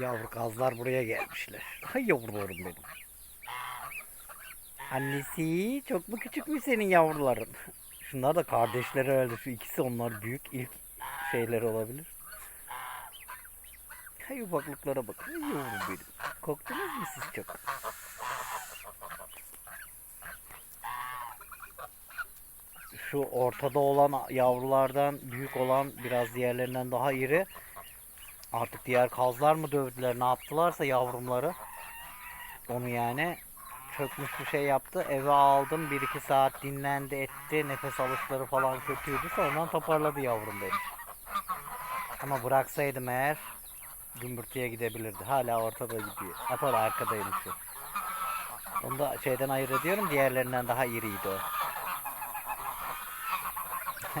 Yavru kazlar buraya gelmişler. Ay yavrularım benim. Annesi çok mu küçükmüş senin yavruların? Şunlar da kardeşleri herhalde. Şu ikisi onlar büyük ilk şeyler olabilir. Hay ufaklıklara bak. Ay yavrum benim. Korktunuz mu siz çok? Şu ortada olan yavrulardan büyük olan biraz diğerlerinden daha iri. Artık diğer kazlar mı dövdüler ne yaptılarsa yavrumları. Onu yani çökmüş bir şey yaptı. Eve aldım 1-2 saat dinlendi etti. Nefes alışları falan kötüydü. Sonradan toparladı yavrum benim. Ama bıraksaydım eğer gümbürtüye gidebilirdi. Hala ortada gidiyor. Hatta arkadaymış şu. Onu da şeyden ayırt ediyorum. Diğerlerinden daha iriydi o.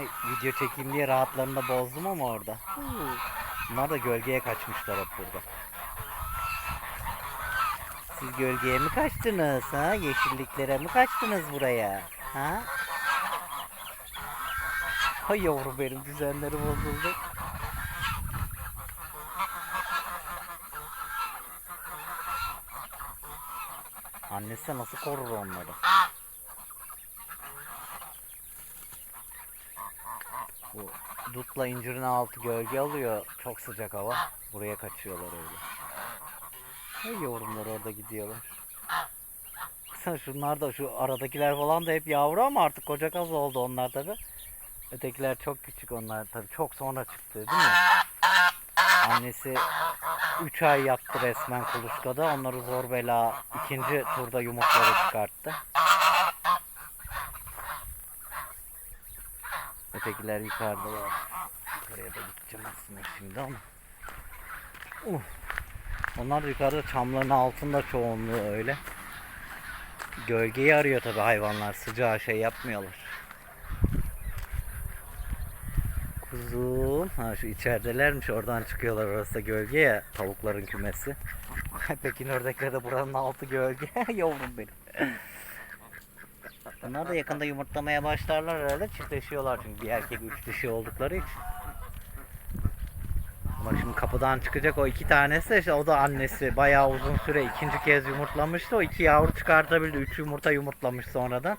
Video çekeyim diye rahatlarını da bozdum ama orada. Bunlar da gölgeye kaçmışlar hep burada. Siz gölgeye mi kaçtınız ha? Yeşilliklere mi kaçtınız buraya? Ha? Hay yavrum benim düzenleri bozuldu. Annesi nasıl korur onları? Bu dutla incirin altı gölge alıyor. Çok sıcak hava. Buraya kaçıyorlar öyle. Hey yavrumlar orada gidiyorlar. Şunlar da şu aradakiler falan da hep yavru ama artık koca kaz oldu onlar tabi. Ötekiler çok küçük onlar tabi. Çok sonra çıktı değil mi? Annesi 3 ay yattı resmen kuluçkada. Onları zor bela ikinci turda yumurtları çıkarttı. Ötekiler yukarıdalar. Oraya da gideceğim aslında şimdi ama. Uh. Onlar da yukarıda çamların altında çoğunluğu öyle. Gölgeyi arıyor tabi hayvanlar. Sıcağı şey yapmıyorlar. Kuzum. Ha şu içeridelermiş. Oradan çıkıyorlar. Orası da gölge ya. Tavukların kümesi. Pekin ördekleri de buranın altı gölge. Yavrum benim. Bunlar da yakında yumurtlamaya başlarlar herhalde. Çiftleşiyorlar çünkü bir erkek üç dişi oldukları için. Bak şimdi kapıdan çıkacak o iki tanesi işte o da annesi bayağı uzun süre ikinci kez yumurtlamıştı. O iki yavru çıkartabildi. Üç yumurta yumurtlamış sonradan.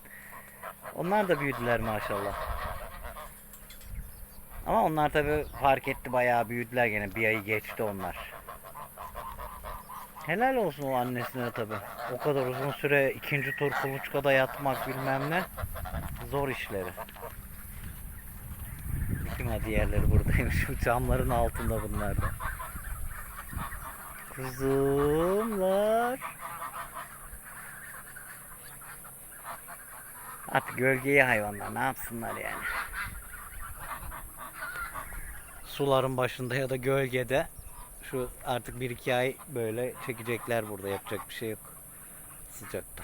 Onlar da büyüdüler maşallah. Ama onlar tabi fark etti bayağı büyüdüler gene. Bir ayı geçti onlar. Helal olsun o annesine tabi. O kadar uzun süre ikinci tur kuluçkada yatmak bilmem ne. Zor işleri. Ha diğerleri buradaymış. Bu camların altında bunlar da. Kuzumlar. Artık gölgeyi hayvanlar ne yapsınlar yani. Suların başında ya da gölgede şu artık bir iki ay böyle çekecekler burada yapacak bir şey yok sıcakta.